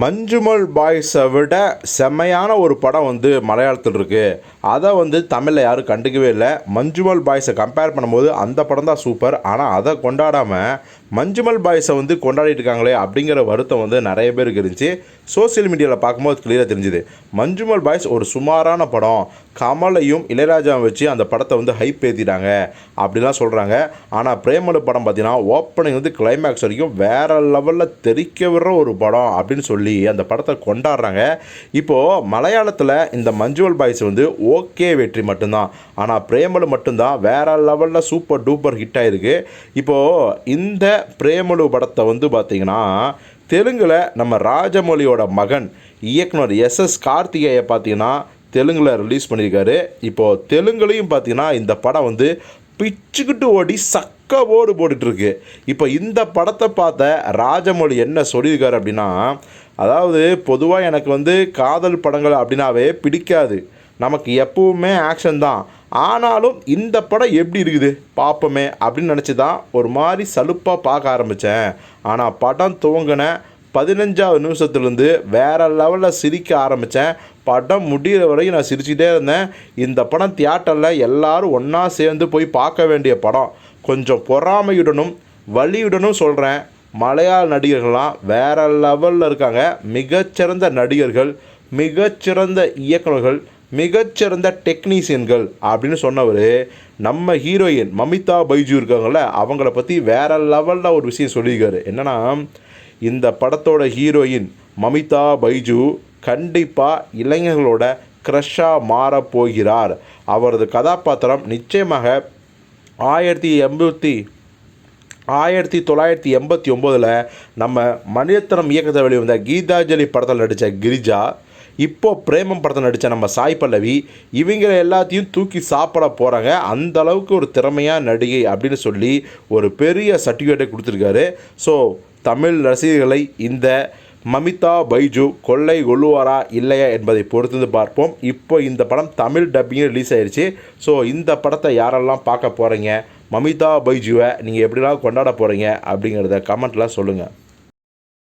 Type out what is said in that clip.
மஞ்சுமல் பாய்ஸை விட செம்மையான ஒரு படம் வந்து மலையாளத்தில் இருக்குது அதை வந்து தமிழில் யாரும் கண்டுக்கவே இல்லை. மஞ்சுமல் பாய்ஸை கம்பேர் பண்ணும்போது அந்த படம் தான் சூப்பர் ஆனால் அதை கொண்டாடாமல் மஞ்சுமல் பாய்ஸை வந்து கொண்டாடிட்டு இருக்காங்களே அப்படிங்கிற வருத்தம் வந்து நிறைய பேருக்கு இருந்துச்சு. சோஷியல் மீடியாவில் பார்க்கும்போது கிளியராக தெரிஞ்சுது. மஞ்சுமல் பாய்ஸ் ஒரு சுமாரான படம். கமலையும் இளையராஜாவும் வச்சு அந்த படத்தை வந்து ஹைப் ஏற்றிட்டாங்க அப்படிலாம் சொல்கிறாங்க ஆனால் பிரேமலு படம் பார்த்தீங்கன்னா ஓப்பனிங் வந்து கிளைமேக்ஸ் வரைக்கும் வேறு லெவலில் தெறிக்க விடுற ஒரு படம் அப்படின்னு சொல்லி அந்த படத்தை கொண்டாடுறாங்க. இப்போது மலையாளத்தில் இந்த மஞ்சுவல் பாய்ஸ் வந்து ஓகே வெற்றி மட்டும்தான். ஆனால் பிரேமலு மட்டும்தான் வேறு லெவலில் சூப்பர் டூப்பர் ஹிட் ஆகிருக்கு இப்போது இந்த பிரேமலு படத்தை வந்து பார்த்திங்கன்னா தெலுங்கில் நம்ம ராஜமொழியோட மகன் இயக்குனர் எஸ்எஸ் கார்த்திகேயை பார்த்தீங்கன்னா தெலுங்கில் ரிலீஸ் பண்ணியிருக்காரு இப்போது தெலுங்குலையும் பார்த்தீங்கன்னா இந்த படம் வந்து பிச்சுக்கிட்டு ஓடி சக்க ஓடு போட்டுட்ருக்கு இப்போ இந்த படத்தை பார்த்த ராஜமொழி என்ன சொல்லியிருக்காரு அப்படின்னா அதாவது பொதுவாக எனக்கு வந்து காதல் படங்கள் அப்படின்னாவே பிடிக்காது. நமக்கு எப்பவுமே ஆக்ஷன் தான். ஆனாலும் இந்த படம் எப்படி இருக்குது? பார்ப்போமே அப்படின்னு நினச்சி தான் ஒரு மாதிரி சலுப்பாக பார்க்க ஆரம்பித்தேன் ஆனால் படம் துவங்கின பதினஞ்சாவது நிமிஷத்துலேருந்து வேறு லெவலில் சிரிக்க ஆரம்பித்தேன் படம் முடிகிற வரைக்கும் நான் சிரிச்சுட்டே இருந்தேன். இந்த படம் தியேட்டரில் எல்லோரும் ஒன்றா சேர்ந்து போய் பார்க்க வேண்டிய படம். கொஞ்சம் பொறாமையுடனும் வலியுடனும் சொல்கிறேன் மலையாள நடிகர்கள்லாம் வேறு லெவலில் இருக்காங்க. மிகச்சிறந்த நடிகர்கள் மிகச்சிறந்த இயக்குநர்கள் மிகச்சிறந்த டெக்னீஷியன்கள் அப்படின்னு சொன்னவர் நம்ம ஹீரோயின் மமிதா பைஜு இருக்காங்கள்ல அவங்கள பற்றி வேறு லெவலில் ஒரு விஷயம் சொல்லியிருக்காரு. என்னென்னா இந்த படத்தோட ஹீரோயின் மமிதா பைஜு கண்டிப்பாக இளைஞர்களோட க்ரஷ்ஷாக மாறப்போகிறார் அவரது கதாபாத்திரம் நிச்சயமாக ஆயிரத்தி எண்பத்தி ஆயிரத்தி தொள்ளாயிரத்தி எண்பத்தி ஒம்போதில் நம்ம மணிரத்னம் இயக்கத்தில் வெளிவந்த கீதாஞ்சலி படத்தில் நடித்த கிரிஜா இப்போது பிரேமம் படத்தில் நடித்த நம்ம சாய் பல்லவி இவங்க எல்லாத்தையும் தூக்கி சாப்பிட போகிறாங்க அந்த அளவுக்கு ஒரு திறமையான நடிகை அப்படின்னு சொல்லி ஒரு பெரிய சர்டிஃபிகேட்டை கொடுத்துருக்காரு. ஸோ தமிழ் ரசிகர்களை இந்த மமிதா பைஜு கொள்ளை கொள்ளுவாரா இல்லையா என்பதை பொறுத்து பார்ப்போம். இப்போ இந்த படம் தமிழ் டப்பிங்கும் ரிலீஸ் ஆயிடுச்சு ஸோ இந்த படத்தை யாரெல்லாம் பார்க்க போகிறீங்க மமிதா பைஜுவை நீங்கள் எப்படிலாம் கொண்டாட போகிறீங்க அப்படிங்கிறத கமெண்ட்டில் சொல்லுங்கள்